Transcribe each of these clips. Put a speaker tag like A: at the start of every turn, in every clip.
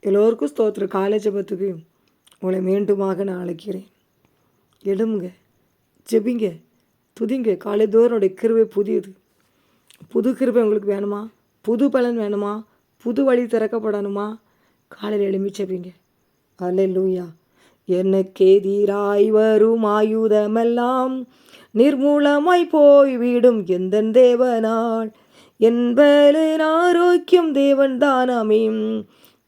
A: எல்லோருக்கும் ஸ்தோத்திர காலை ஜெபத்துக்கு உங்களை மீண்டுமாக நான் அழைக்கிறேன். எடுமுங்க ஜெபிங்க துதிங்க. காலை காலைதோறுடைய கிருவை புதியது. புது கிருபை உங்களுக்கு வேணுமா? புது பலன் வேணுமா? புது வழி திறக்கப்படணுமா? காலையில் எழும்பி ஜெபிங்க. என்ன எனக்கெதிராய் வரும் ஆயுதமெல்லாம் நிர்மூலமாய் போய்விடும் எந்த தேவனால்? என்பலின் ஆரோக்கியம் தேவன் தானாமே.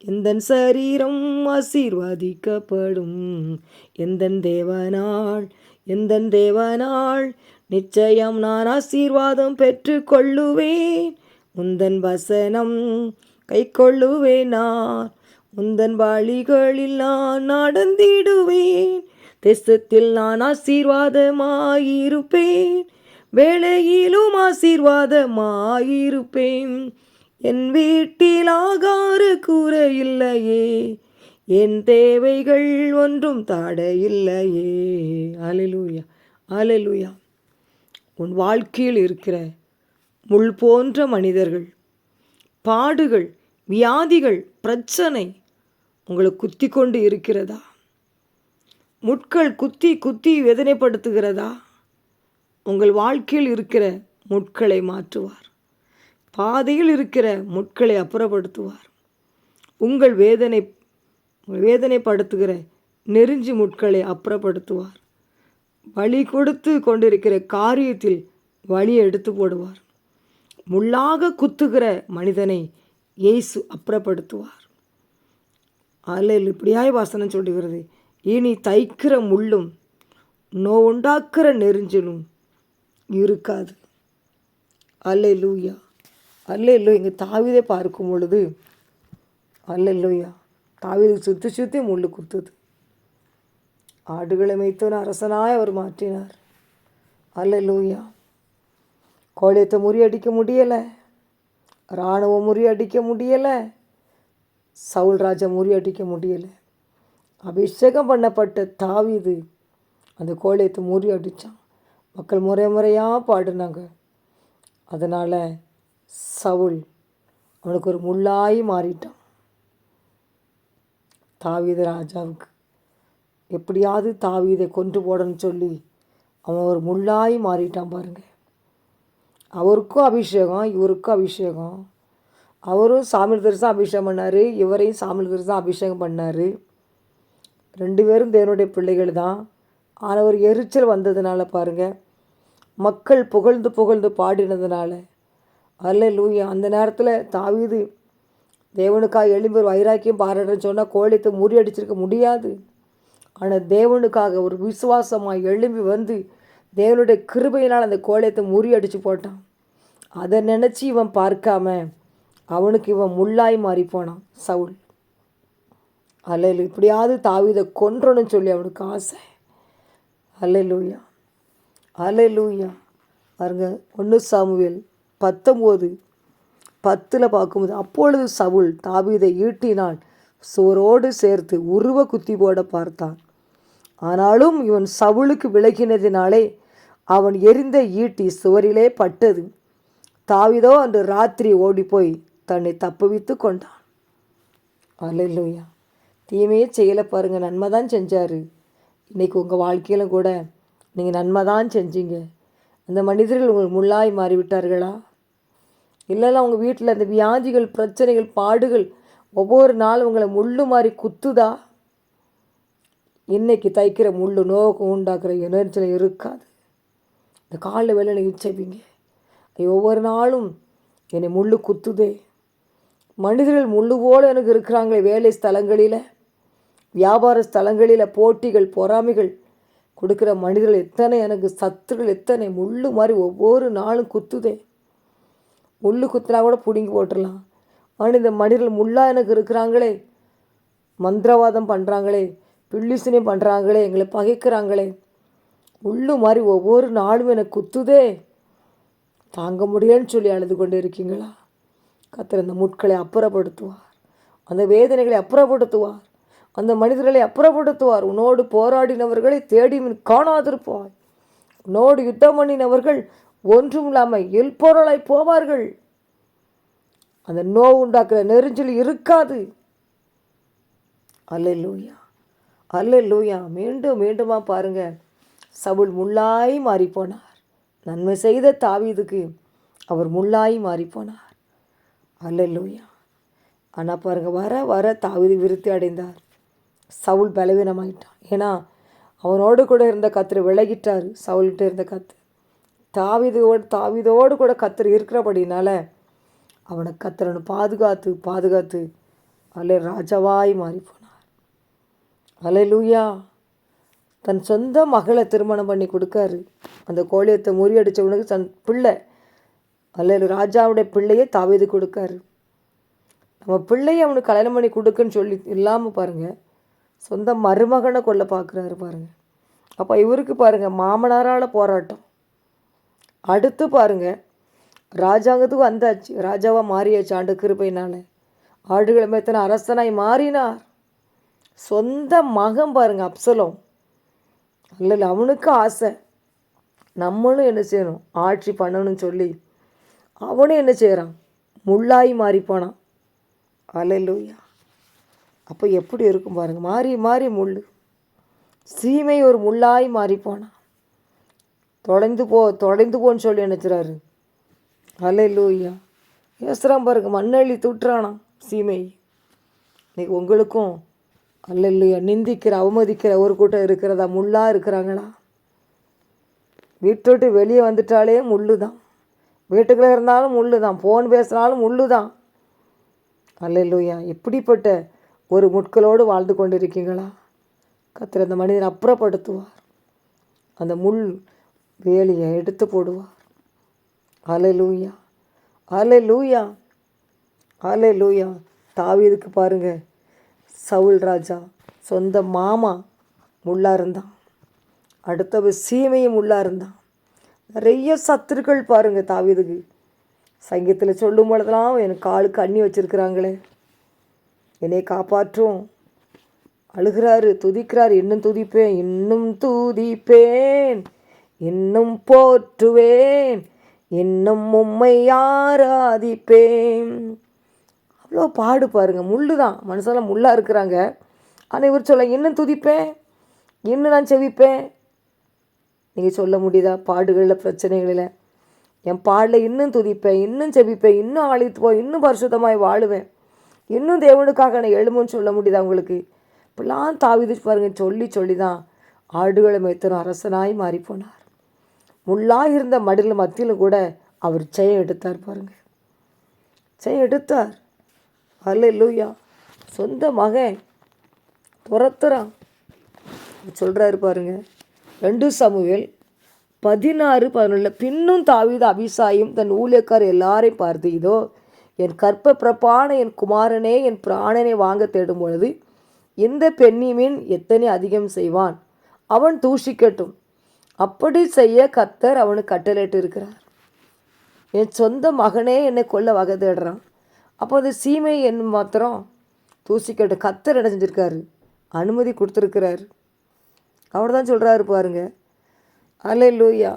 A: எந்த சரீரம் ஆசீர்வதிக்கப்படும்? எந்த தேவனாள் எந்த தேவனாள் நிச்சயம் நான் ஆசீர்வாதம் பெற்று கொள்ளுவேன் உந்தன் வசனம் கை கொள்ளுவேன் நான். உந்தன் வழிகளில் நான் நடந்திடுவேன். தேசத்தில் நான் ஆசீர்வாதமாயிருப்பேன். வேலையிலும் ஆசீர்வாதமாயிருப்பேன். என் வீட்டில் ஆகாறு கூற இல்லையே என் தேவைகள் ஒன்றும் தாட இல்லையே அலலூயா அலலூயா உன் வாழ்க்கையில் இருக்கிற முள் போன்ற மனிதர்கள் பாடுகள் வியாதிகள் பிரச்சனை உங்களை குத்தி கொண்டு இருக்கிறதா? முட்கள் குத்தி குத்தி வேதனைப்படுத்துகிறதா? உங்கள் வாழ்க்கையில் இருக்கிற முட்களை மாற்றுவார். பாதையில் இருக்கிற முட்களை அப்புறப்படுத்துவார். உங்கள் வேதனை வேதனைப்படுத்துகிற நெருஞ்சி முட்களை அப்புறப்படுத்துவார். வழி கொடுத்து கொண்டிருக்கிற காரியத்தில் வழி எடுத்து போடுவார். முள்ளாக குத்துகிற மனிதனை இயேசு அப்புறப்படுத்துவார். அதில் இப்படியாய் வாசனம் சொல்லுகிறது. இனி தைக்கிற முள்ளும் நோ உண்டாக்குற நெருஞ்சிலும் இருக்காது. அல்லே லூயா அல்ல இல்லை இங்கே தாவிதை பார்க்கும் பொழுது அல்ல இல்லையா தாவிதை சுற்றி சுற்றி முள்ளு குத்துது. ஆடுகளை மேய்த்தவன் அரசனாய் அவர் மாற்றினார். அல்ல லூயா கோழியத்தை முறியடிக்க முடியலை இராணுவம் முறியடிக்க முடியலை சவுல் ராஜா முறியடிக்க முடியலை. அபிஷேகம் பண்ணப்பட்ட தாவிது அந்த கோழியத்தை முறியடித்தான் மக்கள் முறை முறையாக பாடினாங்க. அதனால் சவுல் அவனுக்கு ஒரு முள்ளாய் மாறிட்டான். தாவீத ராஜாவுக்கு எப்படியாவது தாவீதை கொன்று போடணும்னு சொல்லி அவன் ஒரு முள்ளாய் மாறிட்டான் பாருங்கள் அவருக்கும் அபிஷேகம் இவருக்கும் அபிஷேகம். அவரும் சாமியில் தரிசனம் அபிஷேகம் பண்ணார் இவரையும் சாமியில் தரிசனம் அபிஷேகம் பண்ணார். ரெண்டு பேரும் தேவனுடைய பிள்ளைகள் தான். ஆனால் ஒரு எரிச்சல் வந்ததுனால பாருங்கள் மக்கள் புகழ்ந்து புகழ்ந்து பாடினதுனால அல்ல லூயா அந்த நேரத்தில் தாவீது தேவனுக்காக எழும்பி ஒரு வைராக்கியம் பாராட்டுன்னு சொன்னால் கோழியத்தை முறியடிச்சிருக்க முடியாது. ஆனால் தேவனுக்காக ஒரு விசுவாசமாக எழும்பி வந்து தேவனுடைய கிருபையினால் அந்த கோழியத்தை முறியடித்து போட்டான். அதை நினச்சி இவன் பார்க்காம அவனுக்கு இவன் முள்ளாய் மாறி போனான் சவுல். அல்ல இப்படியாவது தாவிதை கொன்றணும்னு சொல்லி அவனுக்கு ஆசை. அல்ல லூயா அல்ல லூயா பாருங்க ஒன்று சாமுவேல் பத்தொம்போது பத்தில் பார்க்கும்போது அப்பொழுது சவுல் தாவீதை ஈட்டினான். சுவரோடு சேர்த்து உருவ குத்தி போட பார்த்தான். ஆனாலும் இவன் சவுளுக்கு விலகினதினாலே அவன் எரிந்த ஈட்டி சுவரிலே பட்டது. தாவிதோ அன்று ராத்திரி ஓடிப்போய் தன்னை தப்புவித்து கொண்டான். அல்லையா தீமையே செய்யலை பாருங்கள் நன்மை தான் செஞ்சார். இன்றைக்கி உங்கள் வாழ்க்கையிலும் கூட நீங்கள் நன்மை தான் செஞ்சீங்க. அந்த மனிதர்கள் உங்கள் முள்ளாய் மாறிவிட்டார்களா? இல்லைன்னா அவங்க வீட்டில் அந்த வியாதிகள் பிரச்சனைகள் பாடுகள் ஒவ்வொரு நாளும் உங்களை முள்ளு மாதிரி குத்துதா? இன்னைக்கு தைக்கிற முள்ளு நோக்கம் உண்டாக்குற எனர்ஜியில் இருக்காது. இந்த காலில் வேலை இச்சைப்பீங்க? ஒவ்வொரு நாளும் என்னை முள்ளு குத்துதே. மனிதர்கள் முள்ளு போல் எனக்கு இருக்கிறாங்களே வேலை ஸ்தலங்களில். வியாபார ஸ்தலங்களில் போட்டிகள் பொறாமைகள் கொடுக்குற மனிதர்கள் எத்தனை எனக்கு சத்துகள் எத்தனை முள்ளு மாதிரி ஒவ்வொரு நாளும் குத்துதே. முள்ளு குத்தினா கூட பிடுங்கி போட்டுடலாம். ஆனால் இந்த மனிதர்கள் முள்ளாக எனக்கு இருக்கிறாங்களே. மந்திரவாதம் பண்ணுறாங்களே பில்லிசனையும் பண்ணுறாங்களே எங்களை பகைக்கிறாங்களே. உள்ளு மாதிரி ஒவ்வொரு நாளும் எனக்கு குத்துதே. தாங்க முடியலன்னு சொல்லி அழுது கொண்டு இருக்கீங்களா? கத்திர அந்த முட்களை அப்புறப்படுத்துவார். அந்த வேதனைகளை அப்புறப்படுத்துவார். அந்த மனிதர்களை அப்புறப்படுத்துவார். உன்னோடு போராடினவர்களை தேடி காணாதிருப்பாய். உன்னோடு யுத்தம் பண்ணினவர்கள் ஒன்றும் இல்லாமல் எல்பொருளாய் போவார்கள். அந்த நோவு உண்டாக்குற நெருஞ்சல் இருக்காது. அல்ல லூய்யா அல்ல லூயா மீண்டும் மீண்டுமா பாருங்கள் சவுல் முள்ளாய் மாறிப்போனார். நன்மை செய்த தாவீதுக்கு அவர் முள்ளாய் மாறிப்போனார். அல்ல லூயா ஆனால் பாருங்கள் வர வர தாவீது விருத்தி அடைந்தார். சவுல் பலவீனமாயிட்டான். ஏன்னா அவனோடு கூட இருந்த கத்திர விலகிட்டார். சவுல்கிட்ட இருந்த கத்து தாவிதோடு தாவிதோடு கூட கத்தர் இருக்கிறபடினால அவனை கத்திரனை பாதுகாத்து பாதுகாத்து அலை ராஜாவாய் மாறி போனார் அலை லூயா தன் சொந்த மகளை திருமணம் பண்ணி கொடுக்காரு. அந்த கோழியத்தை முறியடித்தவனுக்கு தன் பிள்ளை அல்ல ராஜாவுடைய பிள்ளையை தாவிது கொடுக்காரு. நம்ம பிள்ளையை அவனுக்கு கல்யாணம் பண்ணி கொடுக்குன்னு சொல்லி இல்லாமல் பாருங்கள் சொந்த மருமகனை கொல்ல பார்க்குறாரு பாருங்கள் அப்போ இவருக்கு பாருங்கள் மாமனாரால் போராட்டம். அடுத்து பாருங்கள் ராஜாங்கத்துக்கு வந்தாச்சு. ராஜாவாக மாறியாச்சு. ஆண்டு கிருப்பையினால் ஆடுகளை மேத்தன அரசனாய் மாறினார். சொந்த மகன் பாருங்க அப்சலம். இல்லை அவனுக்கு ஆசை. நம்மளும் என்ன செய்யணும்? ஆட்சி பண்ணணும்னு சொல்லி அவனும் என்ன செய்கிறான் முள்ளாய் மாறி போனான் அலையிலூயா அப்போ எப்படி இருக்கும் பாருங்கள் மாறி மாறி முள் சீமை ஒரு முள்ளாய் மாறி போனான் தொலைந்து போ தொலைந்து போன்னு சொல்லி நினச்சிறாரு. அலை லூயா யோசிறான் பாருங்க மண்ணள்ளி தூட்டுறானா சீமை. இன்னைக்கு உங்களுக்கும் அல்ல இல்லையா நிந்திக்கிற அவமதிக்கிற ஒரு கூட்டம் இருக்கிறதா? முள்ளாக இருக்கிறாங்களா? வீட்டை விட்டு வெளியே வந்துட்டாலே முள்ளு தான் வீட்டுக்குள்ளே இருந்தாலும் முள்ளு தான் ஃபோன் பேசினாலும் முள்ளு தான் அல்லையா எப்படிப்பட்ட ஒரு முட்களோடு வாழ்ந்து கொண்டிருக்கீங்களா? கத்திர அந்த மனிதன் அப்புறப்படுத்துவார். அந்த முள் வேலியை எடுத்து போடுவார் அலை லூயா அலை லூயா அலை லூயா தாவீதுக்கு பாருங்க. சவுல் ராஜா சொந்த மாமா உள்ளா இருந்தான். அடுத்தவ சீமையும் உள்ளா இருந்தான். நிறைய சத்துருக்கள் பாருங்க தாவீதுக்கு. சங்கீதத்தில் சொல்லும் பொழுதெல்லாம் எனக்கு காலுக்கு அண்ணி வச்சுருக்குறாங்களே. என்னை காப்பாற்றும். அழுகிறாரு துதிக்கிறார் இன்னும் துதிப்பேன் இன்னும் துதிப்பேன். இன்னும் போற்றுவேன். இன்னும் உம்மை ஆராதிப்பேன். அவ்வளோ பாடு பாருங்கள் முள்ளு தான். மனுஷெல்லாம் முள்ளாக இருக்கிறாங்க. ஆனால் இவர் சொல்ல இன்னும் துதிப்பேன்? இன்னும் நான் செவிப்பேன்? நீங்கள் சொல்ல முடியுதா? பாடுகளில் பிரச்சனைகளில். என் பாடலில் இன்னும் துதிப்பேன். இன்னும் செபிப்பேன். இன்னும் அழித்து இன்னும் பரிசுத்தமாய் வாழுவேன். இன்னும் தேவனுக்காக நான் எழுமுன்னு சொல்ல முடியுதா உங்களுக்கு? இப்படிலாம் தாவிதிச்சு பாருங்க. சொல்லி சொல்லி தான் ஆடுகளை மேத்தனும் அரசனாய் மாறிப்போனார். முள்ளாக இருந்த மடியில் மத்தியில் கூட அவர் ஜெயம் எடுத்தார் பாருங்கள் ஜெயம் எடுத்தார். அல்ல லூயா சொந்த மகன் துரத்துறான். சொல்கிறாரு பாருங்க. ரெண்டு சமூகல் பதினாறு பதினொன்றில் பின்னும் தாவித அபிசாயும் தன் ஊழியக்கார் எல்லாரையும் பார்த்து இதோ என் கற்ப பிரப்பான என் குமாரனே என் பிராணனை வாங்க தேடும் பொழுது இந்த பெண்ணிமீன் எத்தனை அதிகம் செய்வான்? அவன் தூஷிக்கட்டும் அப்படி செய்ய கத்தர் அவனுக்கு கட்டளையிட்டு இருக்கிறார் என் சொந்த மகனே என்னை கொல்ல வகை தேடுறான். அப்போ அது சீமை என் மாத்திரம் தூசிக்கட்டும் கத்தர் என்ன செஞ்சுருக்காரு? அனுமதி கொடுத்துருக்கிறாரு. அவர் தான் சொல்கிறாரு பாருங்க. அலை லூயா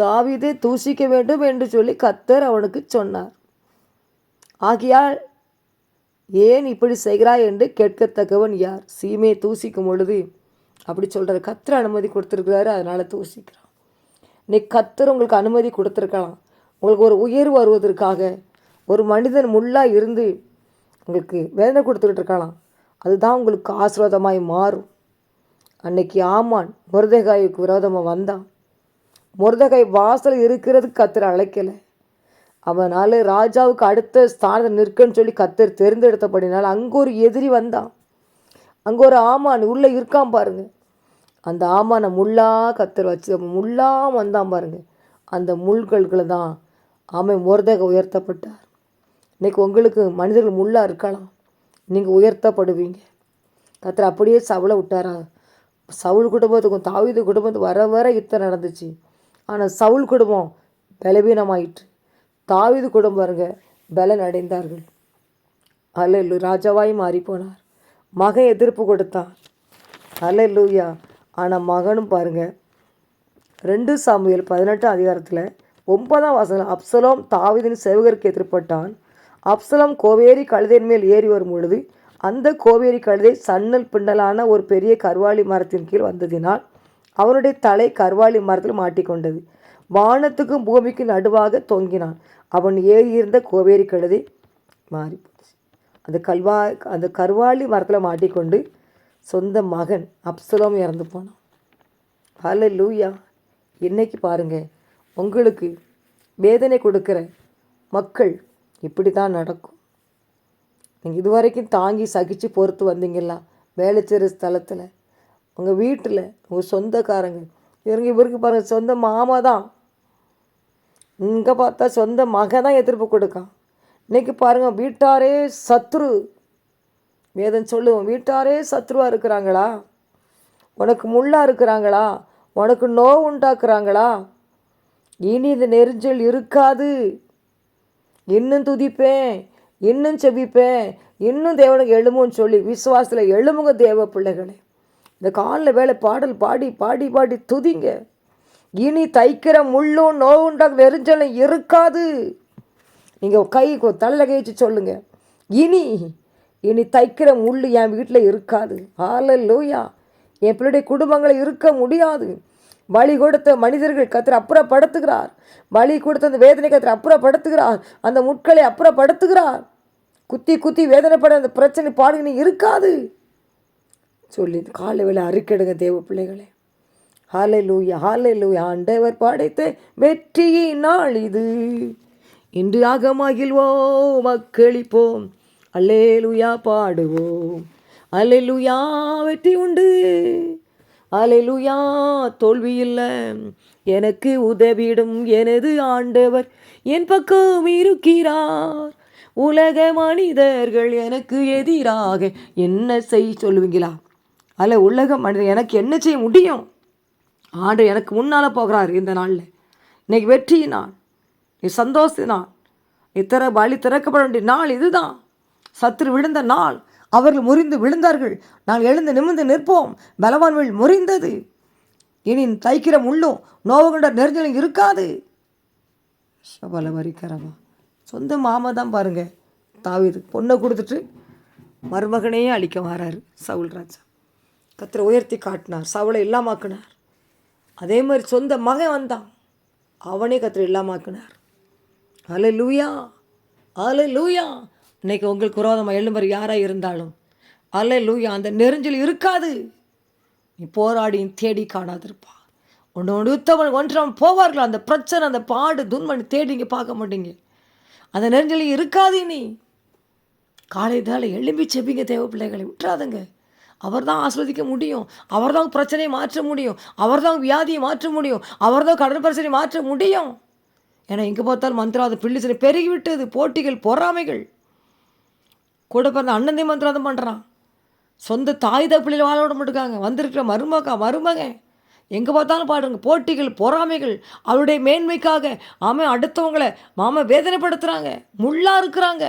A: தாவிதை தூசிக்க வேண்டும் என்று சொல்லி கத்தர் அவனுக்கு சொன்னார். ஆகியால் ஏன் இப்படி செய்கிறாய் என்று கேட்கத்தக்கவன் யார்? சீமையை தூசிக்கும் பொழுது அப்படி சொல்கிறார் கத்திர அனுமதி கொடுத்துருக்குறாரு அதனால் தூசிக்கிறான். இன்னைக்கு கத்தர் உங்களுக்கு அனுமதி கொடுத்துருக்கலாம். உங்களுக்கு ஒரு உயர்வு வருவதற்காக ஒரு மனிதன் முள்ளாக இருந்து உங்களுக்கு வேதனை கொடுத்துக்கிட்டு இருக்கலாம். அதுதான் உங்களுக்கு ஆசீர்வாதமாய் மாறும். அன்னைக்கு ஆமான் முருதகாய்க்கு விரோதமாக வந்தான். முருதகாய் வாசல் இருக்கிறதுக்கு கத்தர் அழைக்கலை. அவனால் ராஜாவுக்கு அடுத்த ஸ்தானத்தை நிற்கன்னு சொல்லி கத்தர் தேர்ந்தெடுத்தபடினால அங்கே ஒரு எதிரி வந்தான். அங்கே ஒரு ஆமான் உள்ளே இருக்கான் பாருங்க. அந்த ஆமானை முள்ளா கத்தர் வச்சு முள்ளா வந்தான் பாருங்க. அந்த முள்களுக்குள்ள தான் ஆமை முருதக உயர்த்தப்பட்டார். இன்றைக்கி உங்களுக்கு மனிதர்கள் முள்ளா இருக்கலாம். நீங்கள் உயர்த்தப்படுவீங்க. கத்தர் அப்படியே சவுளை விட்டாரா? சவுல் குடும்பத்துக்கும் தாவீது குடும்பத்துக்கு வர வர யுத்தம் நடந்துச்சு. ஆனால் சவுல் குடும்பம் பலவீனமாயிற்று. தாவீது குடும்பம் பாருங்க பலன் அடைந்தார்கள் அல்ல ராஜாவாய் மாறி போனார் மகன் எதிர்ப்பு கொடுத்தான். அல்ல லூயா ஆனால் மகனும் பாருங்கள் ரெண்டு சாமியல் பதினெட்டாம் அதிகாரத்தில் ஒன்பதாம் வாசகம் அப்சலோம் தாவிதின் செவகருக்கு எதிர்ப்பட்டான். அப்சலோம் கோவேரி கழுதையின் மேல் ஏறி வரும் பொழுது அந்த கோவேரி கழுதை சன்னல் பின்னலான ஒரு பெரிய கருவாளி மரத்தின் கீழ் வந்ததினால் அவனுடைய தலை கருவாளி மரத்தில் மாட்டிக்கொண்டது. வானத்துக்கும் பூமிக்கும் நடுவாக தொங்கினான். அவன் ஏறியிருந்த கோவேரி கழுதை மாறி அந்த கல்வா அந்த கருவாளி மரத்தில் மாட்டிக்கொண்டு சொந்த மகன் அப்சலோம் இறந்து போனான். ஹலோ லூயா இன்னைக்கு பாருங்கள் உங்களுக்கு வேதனை கொடுக்குற மக்கள் இப்படி தான் நடக்கும். நீங்கள் இதுவரைக்கும் தாங்கி சகித்து பொறுத்து வந்தீங்களா வேலை ஸ்தலத்தில். உங்கள் வீட்டில் உங்கள் சொந்தக்காரங்க இவங்க இவருக்கு பாருங்கள் சொந்த மாமா தான் இங்கே பார்த்தா சொந்த மகன் தான் எதிர்ப்பு கொடுக்கான். இன்றைக்கி பாருங்கள் வீட்டாரே சத்ரு. வேதம் சொல்லுவோம் வீட்டாரே சத்ருவாக இருக்கிறாங்களா? உனக்கு முள்ளாக இருக்கிறாங்களா? உனக்கு நோவு உண்டாக்குறாங்களா? இனி இந்த நெரிஞ்சல் இருக்காது. இன்னும் துதிப்பேன் இன்னும் செபிப்பேன் இன்னும் தேவனுக்கு எழுமுன்னு சொல்லி விசுவாசத்தில் எழுமுங்க தேவ பிள்ளைகளே. இந்த காலில் வேலை பாடல் பாடி பாடி பாடி துதிங்க. இனி தைக்கிற முள்ளும் நோவுண்டாக நெரிஞ்சலும் இருக்காது. நீங்கள் கை தலையில் கை வச்சு சொல்லுங்கள் இனி இனி தைக்கிற முள் என் வீட்டில் இருக்காது. ஆலல்லூயா என் பிள்ளைடைய குடும்பங்களை இருக்க முடியாது. வழி கொடுத்த மனிதர்கள் கத்திர அப்புறப்படுத்துகிறார். வழி கொடுத்த அந்த வேதனை கத்திர அப்புறப்படுத்துகிறார். அந்த முட்களை அப்புறப்படுத்துகிறார். குத்தி குத்தி வேதனைப்பட அந்த பிரச்சனை பாடுங்க இருக்காது. சொல்லி காலை வேலை அறுக்கெடுங்க தேவ பிள்ளைகளே. ஹாலை லூயா ஹாலை லூயா ஆண்டவர் படைத்த வெற்றியின் நாள் இது. இன்று ஆக மகிழ்வோம் மக்களிப்போம் அல்லேலுயா பாடுவோம். அல்லேலுயா வெற்றி உண்டு. அல்லேலுயா தோல்வி இல்லை. எனக்கு உதவிடும் எனது ஆண்டவர் என் பக்கம் இருக்கிறார். உலக மனிதர்கள் எனக்கு எதிராக என்ன செய் சொல்லுவீங்களா? அல்ல உலக மனிதர் எனக்கு என்ன செய்ய முடியும்? ஆண்டு எனக்கு முன்னால் போகிறார் இந்த நாளில். இன்னைக்கு வெற்றி நான் நீ சந்தோஷ நாள். திற பலி திறக்கப்பட வேண்டிய நாள் இதுதான். சத்துரு விழுந்த நாள். அவர்கள் முறிந்து விழுந்தார்கள். நான் எழுந்து நிமிர்ந்து நிற்போம். பலவான்கள் முறிந்தது. இனி தைக்கிற முள்ளும் நோவுகண்ட நெருஞ்சலும் இருக்காது. சபல வரிக்கிறவா சொந்த மாமா தான் பாருங்கள் தாவிது பொண்ணை கொடுத்துட்டு மருமகனையே அழிக்க வராரு சவுல் ராஜா. கத்திர உயர்த்தி காட்டினார். சவுளை இல்லாமாக்கினார். அதே மாதிரி சொந்த மகன் வந்தான். அவனே கத்திர இல்லாமாக்கினார். அலை லூயா அலை லூயா இன்னைக்கு உங்களுக்கு விரோதமாக எழும்பர் யாராக இருந்தாலும் அலை லூயா அந்த நெருஞ்சல் இருக்காது. நீ போராடி தேடி காணாதிருப்பா. ஒன்று ஒன்று உத்தவன் ஒன்றாம் போவார்கள். அந்த பிரச்சனை அந்த பாடு துன்மணி தேடிங்க பார்க்க மாட்டீங்க. அந்த நெருஞ்சலி இருக்காது நீ காலை தால எழும்பி செப்பிங்க தேவ பிள்ளைகளை. விட்டுறாதுங்க. அவர் தான் ஆஸ்வதிக்க முடியும். அவர் தான் பிரச்சனையை மாற்ற முடியும். அவர் தான் வியாதியை மாற்ற முடியும். அவர் தான் கடன் பிரச்சனையை மாற்ற முடியும். ஏன்னா எங்கே பார்த்தாலும் மந்திராத பிள்ளைச்சனை பெருகிவிட்டது போட்டிகள் பொறாமைகள். கூட பிறந்த அண்ணந்தே மந்திராதம் பண்ணுறான் சொந்த தாய் தப்பிள்ளையில் வாழ விட மாட்டுக்காங்க வந்திருக்கிற மருமகா மருமக. எங்கே பார்த்தாலும் பாடுங்க போட்டிகள் பொறாமைகள் அவருடைய மேன்மைக்காக ஆமாம் அடுத்தவங்களை மாமா வேதனைப்படுத்துகிறாங்க முள்ளாக இருக்கிறாங்க.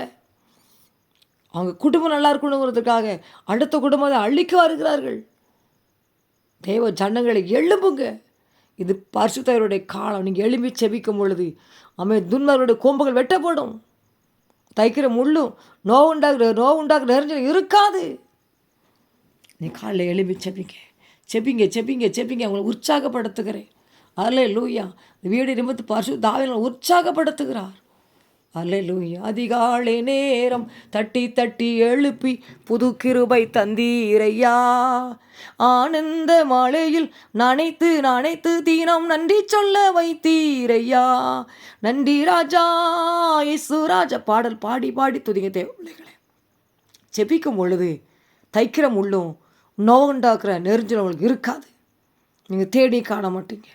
A: அவங்க குடும்பம் நல்லா இருக்கணுங்கிறதுக்காக அடுத்த குடும்பத்தை அழிக்க வருகிறார்கள். தேவ ஜன்னங்களை எழும்புங்க. இது பரிசுத்தவருடைய காலம். நீங்கள் எழும்பி செபிக்கும் பொழுது அமை துன்மருடைய கோம்புகள் வெட்டப்படும். தைக்கிற முள்ளும் நோவுண்டாகிற நோவுண்டாகிற நெறிஞ்சல் இருக்காது. நீ காலையில் எழும்பி செபிங்க. செப்பிங்க செப்பிங்க செப்பிங்க அவங்களை உற்சாகப்படுத்துகிறேன். அதில் லூயா வீடு நிமித்து பரிசு தாவின உற்சாகப்படுத்துகிறார். அல்லேலூயா அதிகாலை நேரம் தட்டி தட்டி எழுப்பி புது கிருபை தந்தீரையா. ஆனந்த மாலையில் நனைத்து நனைத்து தீனம் நன்றி சொல்ல வைத்தீரையா. நன்றி ராஜா இசுராஜா பாடல் பாடி பாடி துதிங்க தேவ செபிக்கும் பொழுது தைக்கிற முள்ளும் நோவுண்டாக்குற நெருஞ்சல் உங்களுக்கு இருக்காது. நீங்கள் தேடி காண மாட்டீங்க.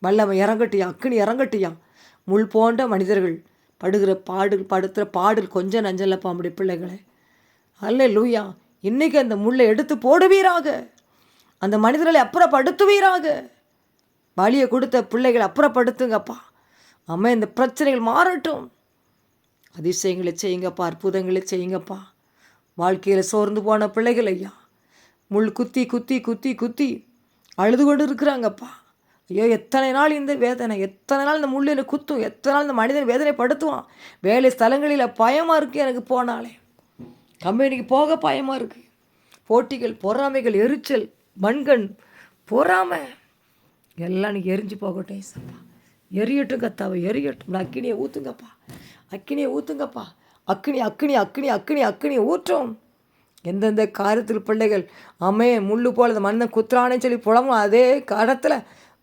A: வல்லமை இறங்கட்டியா அக்கினி இறங்கட்டியா. முள் போன்ற மனிதர்கள் படுகிற பாடு படுத்துகிற பாடல் கொஞ்சம் நஞ்சல்லப்பா அப்படி பிள்ளைகளே. அல்ல லூயா இன்னைக்கு அந்த முள்ளை எடுத்து போடுவீராக. அந்த மனிதர்களை அப்புறப்படுத்துவீராக. வழியை கொடுத்த பிள்ளைகளை அப்புறப்படுத்துங்கப்பா. அம்மா இந்த பிரச்சனைகள் மாறட்டும். அதிசயங்களை செய்யுங்கப்பா அற்புதங்களை செய்யுங்கப்பா. வாழ்க்கையில் சோர்ந்து போன பிள்ளைகள் ஐயா. முள் குத்தி குத்தி குத்தி குத்தி அழுது கொண்டு இருக்கிறாங்கப்பா ஐயோ எத்தனை நாள் இந்த வேதனை எத்தனை நாள் இந்த முள்ளில் குத்தும் எத்தனை நாள் இந்த மனிதன் வேதனைப்படுத்துவான்? வேலை ஸ்தலங்களில் பயமாக இருக்குது எனக்கு போனாலே. கம்பெனிக்கு போக பயமாக இருக்குது போட்டிகள் பொறாமைகள் எரிச்சல் மண்கண் பொறாமை. எல்லாம் நீ எரிஞ்சு போகட்டும் சப்பா எரியட்டும் கத்தாவை எரியட்டும். நான் அக்கினியை ஊற்றுங்கப்பா அக்கினியை ஊற்றுங்கப்பா அக்கினி அக்கினி அக்கினி அக்கினி அக்கினியை ஊற்றும். எந்தெந்த காரியத்தில் பிள்ளைகள் அம்மே முள்ளு போல இந்த மண்ணை குத்துறானே சொல்லி புலமும் அதே காலத்தில்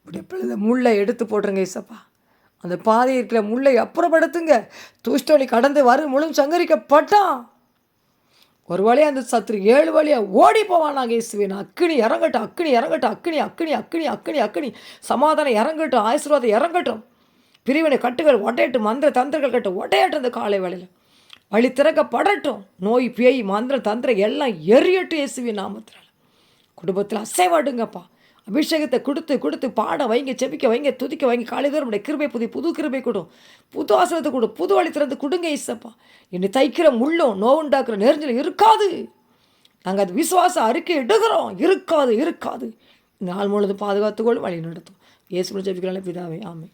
A: இப்படி பிள்ளை முள்ளை எடுத்து போட்டுருங்க ஏசப்பா அந்த பாதை இருக்கிற முள்ளை அப்புறப்படுத்துங்க. தூஷ்டோலி கடந்து வரும் முழும் சங்கரிக்கப்பட்டான். ஒரு வழியாக அந்த சத்துரு ஏழு வழியாக ஓடி போவான் நாங்கள் இயேசுவேன் அக்கினி இறங்கட்டும் அக்கினி இறங்கட்டும் அக்கினி அக்கினி அக்கினி அக்கினி அக்கினி. சமாதானம் இறங்கட்டும் ஆசீர்வாதம் இறங்கட்டும். பிரிவினை கட்டுகள் ஒட்டையட்டும் மந்திர தந்திரங்கள் கட்டும் ஒட்டையட்டும் இந்த காலை வேளையில். வழி திறக்கப்படட்டும். நோய் பேய் மந்திர தந்திரம் எல்லாம் எரியட்டும் இயேசுவின் நாமத்தினால. குடும்பத்தில் அசைவாடுங்கப்பா அபிஷேகத்தை கொடுத்து கொடுத்து பாட வைங்க செபிக்க வைங்க துதிக்க வைங்க. காலைதோறும் உடைய கிருபை புதி புது கிருபை கொடும் புது ஆசனத்தை கொடு. புது வழி திறந்து கொடுங்க இசப்பா என்னை தைக்கிற முள்ளும் நோவுண்டாக்குற நெருஞ்சல் இருக்காது. நாங்கள் அது விசுவாசம் அறிக்கை இடுகிறோம். இருக்காது இருக்காது. நாள் முழுவதும் பாதுகாத்துக்கொள்ளும் வழி நடத்தும். இயேசு ஜெபிக்கிறானே பிதாவே. ஆமை